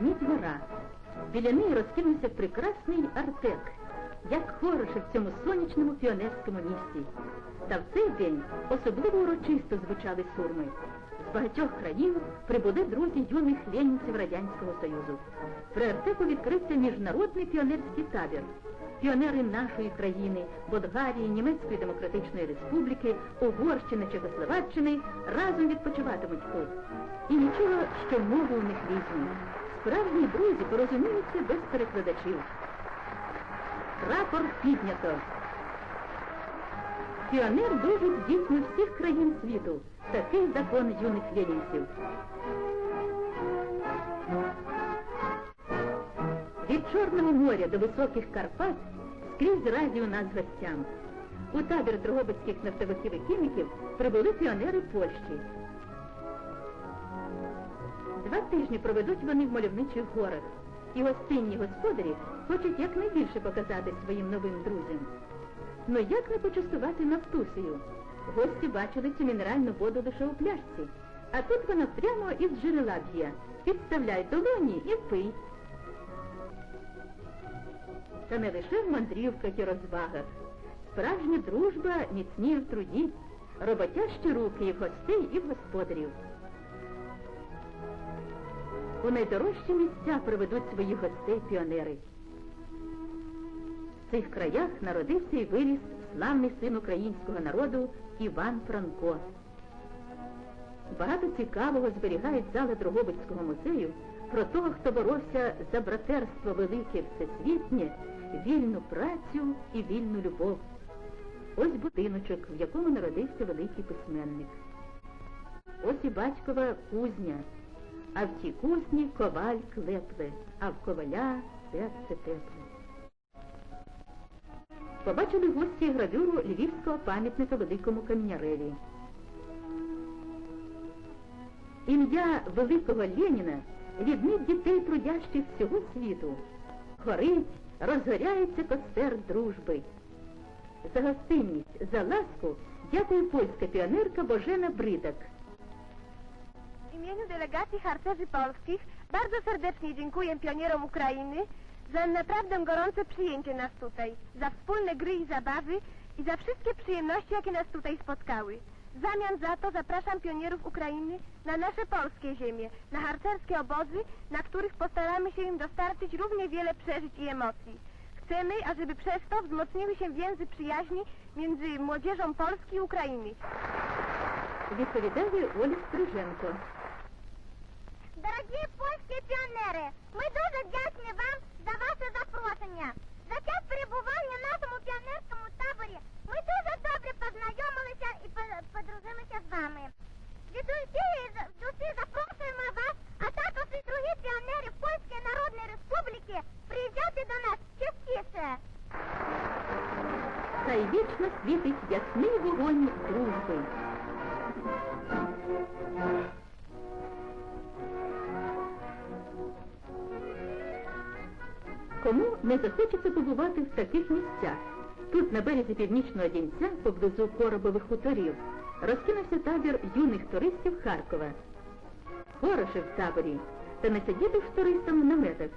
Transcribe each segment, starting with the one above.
Ведмідь гора. Біля неї розкинувся прекрасний артек, як хороше в цьому сонячному піонерському місті. Та в цей день особливо урочисто звучали сурми. З багатьох країн прибули друзі юних ленінців Радянського Союзу. При Артеку відкрився міжнародний піонерський табір. Піонери нашої країни, Болгарії, Німецької Демократичної Республіки, Угорщини, Чехословаччини разом відпочиватимуть тут. І нічого, що мови у них різні. Справжні друзі порозуміються без перекладачів. Прапор піднято. Піонер з дітьми всіх країн світу. Такий закон юних ленінців. Від Чорного моря до високих Карпат скрізь раді у нас гостям. У табір дрогобицьких нафтовиків і хіміків прибули піонери Польщі. Два тижні проведуть вони в мальовничих горах, і гостинні господарі хочуть якнайбільше показати своїм новим друзям. Ну як не почастувати Нафтусею? Гості бачили цю мінеральну воду лише у пляшці, а тут вона прямо із джерела б'є. Підставляй долоні і пий. Та не лише в мандрівках і розвагах. Справжня дружба міцніє в труді, роботящі руки і в гостей, і в господарів. У найдорожчі місця приведуть своїх гостей піонери. В цих краях народився і виріс славний син українського народу Іван Франко. Багато цікавого зберігають зали Дрогобицького музею про того, хто боровся за братерство велике всесвітнє, вільну працю і вільну любов. Ось будиночок, в якому народився великий письменник. Ось і батькова кузня, а в тій кузні коваль клепле, а в коваля серце тепле. Побачили гості гравюру львівського пам'ятника великому каміняреві. Ім'я великого Леніна відмить дітей трудящих всього світу. Горить, розгоряється костер дружби. За гостинність, за ласку дякує польська піонерка Божена Бридак. imieniu delegacji harcerzy polskich bardzo serdecznie dziękuję pionierom Ukrainy za naprawdę gorące przyjęcie nas tutaj, za wspólne gry i zabawy i za wszystkie przyjemności, jakie nas tutaj spotkały. W zamian za to zapraszam pionierów Ukrainy na nasze polskie ziemie, na harcerskie obozy, na których postaramy się im dostarczyć równie wiele przeżyć i emocji. Chcemy, ażeby przez to wzmocniły się więzy przyjaźni między młodzieżą Polski i Ukrainy. Wicewidendy Ulis Kryżenko. Дорогі польські піонери, ми дуже вдячні вам за ваше запрошення. За час перебування в нашому піонерському таборі ми дуже добре познайомилися і подружилися з вами. Від усієї душі запрошуємо вас, а також і другі піонери Польської Народної Республіки приїжджати до нас частіше. Хай вічно світить ясний вогонь дружби. Кому не захочеться побувати в таких місцях? Тут, на березі північного Дінця, поблизу Коробових хуторів, розкинувся табір юних туристів Харкова. Хороше в таборі, та не сидіти ж туристам в наметах.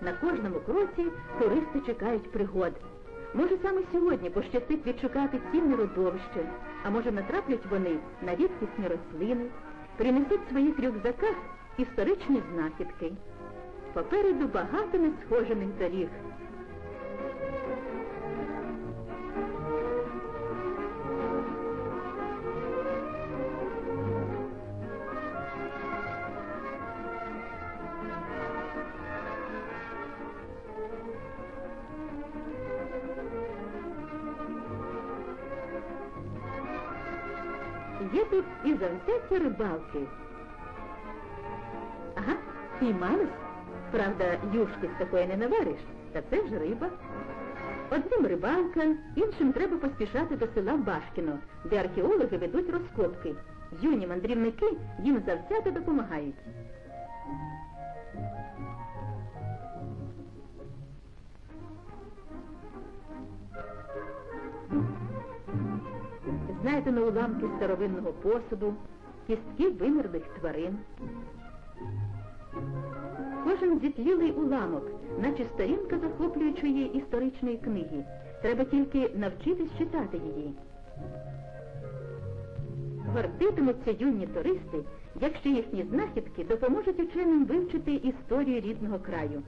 На кожному кроці туристи чекають пригод. Може, саме сьогодні пощастить відшукати цінне родовище, а може натраплять вони на рідкісні рослини, принесуть в своїх рюкзаках історичні знахідки. Попереду багато несхожених доріг. Є тут і завзяті рибалки. Ага, піймались. Правда, юшки з такої не навариш, та це ж риба. Одним рибалка, іншим треба поспішати до села Башкіно, де археологи ведуть розкопки. Юні мандрівники їм завзято допомагають. Знайдено уламки старовинного посуду, кістки вимерлих тварин. Кожен зітлілий уламок, наче сторінка захоплюючої історичної книги. Треба тільки навчитись читати її. Гордитимуться юні туристи, якщо їхні знахідки допоможуть ученим вивчити історію рідного краю.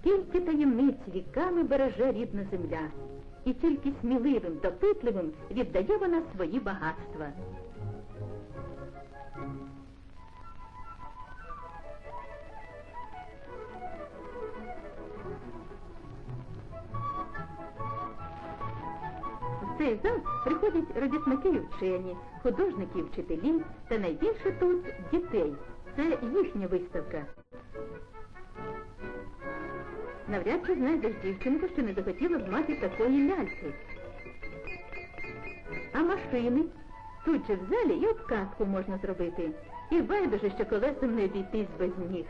Скільки таємниць віками береже рідна земля, і тільки сміливим, допитливим віддає вона свої багатства. Цей зал приходять робітники і вчені, художники і вчителі, та найбільше тут дітей. Це їхня виставка. Навряд чи знайдеш дівчинку, що не захотіла б мати такої ляльки. А машини? Тут же в залі і обкатку можна зробити. І байдуже, що колесом не обійтись без ніг.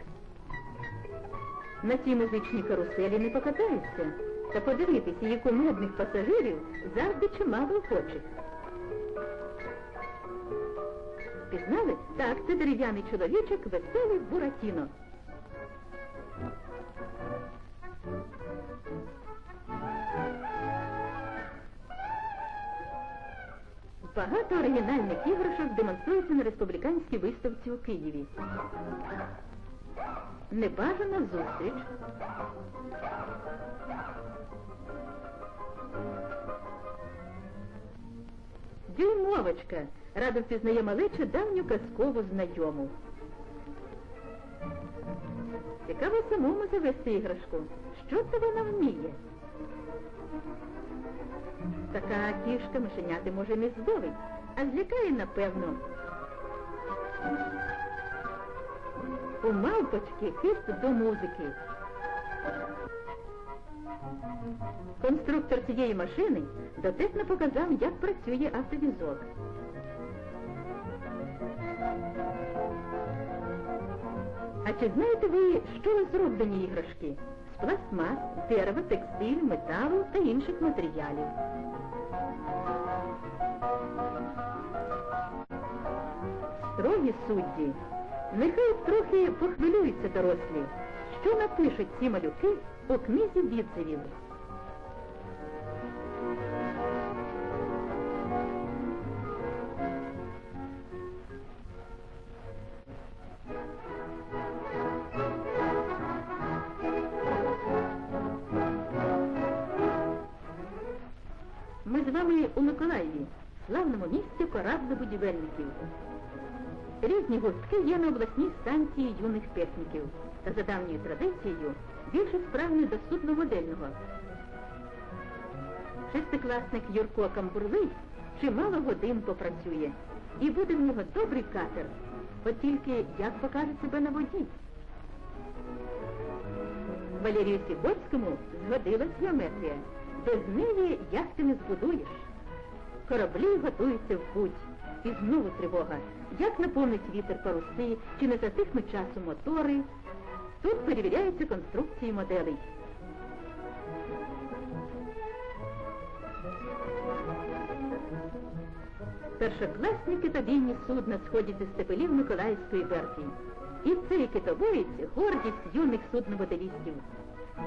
На цій музичній каруселі не покатаються. Та подивитися, як у медних пасажирів завжди чимало охочих. Пізнали? Так, це дерев'яний чоловічок, веселий Буратіно. Багато оригінальних іграшок демонструються на республіканській виставці у Києві. Небажана зустріч. Дюймовочка радо впізнає малеча давню казкову знайому. Цікаво самому завести іграшку. Що це вона вміє? Така кішка мишеняти може не здолить, а злякає, напевно. У мавпочки хист до музики. Конструктор цієї машини дотепно показав, як працює автовізок. А чи знаєте ви, що зроблені іграшки? З пластмас, дерева, текстилю, металу та інших матеріалів. Строгі судді. Нехай трохи похвилюються дорослі. Що напишуть ці малюки у книзі відзивів? Ми з вами у Миколаєві, славному місці кораблебудівельників. Різні гуртки є на обласній станції юних техніків, та за давньою традицією більше справні до судномодельного. Шестикласник Юрко Камбурлий чимало годин попрацює, і буде в нього добрий катер. От тільки як покаже себе на воді. Валерію Сігорському згодилась геометрія. Без неї яхти не збудуєш. Кораблі готуються в путь. І знову тривога. Як наповнить вітер паруси, чи не затихнуть часу мотори. Тут перевіряються конструкції моделей. Першокласні китобійні судна сходять зі степелів Миколаївської верфі. І цей китобоєць – гордість юних судномоделістів.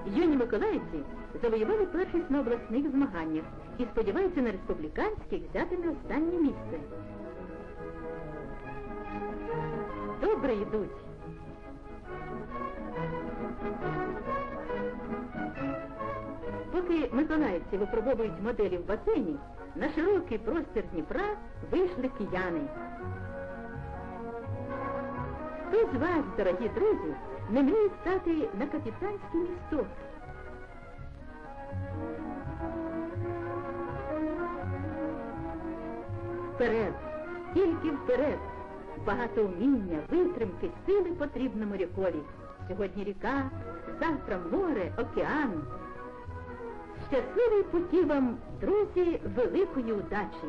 Юні миколаївці завоювали першість на обласних змаганнях і сподіваються на республіканських взяти не останнє місце. Добре йдуть. Поки миколаївці випробовують моделі в басейні, на широкий простір Дніпра вийшли кияни. Хто з вас, дорогі друзі, не мріє стати на капітанський місток? Вперед, тільки вперед. Багато уміння, витримки, сили потрібно морякові. Сьогодні ріка, завтра море, океан. Щасливий путі вам, друзі, великої удачі!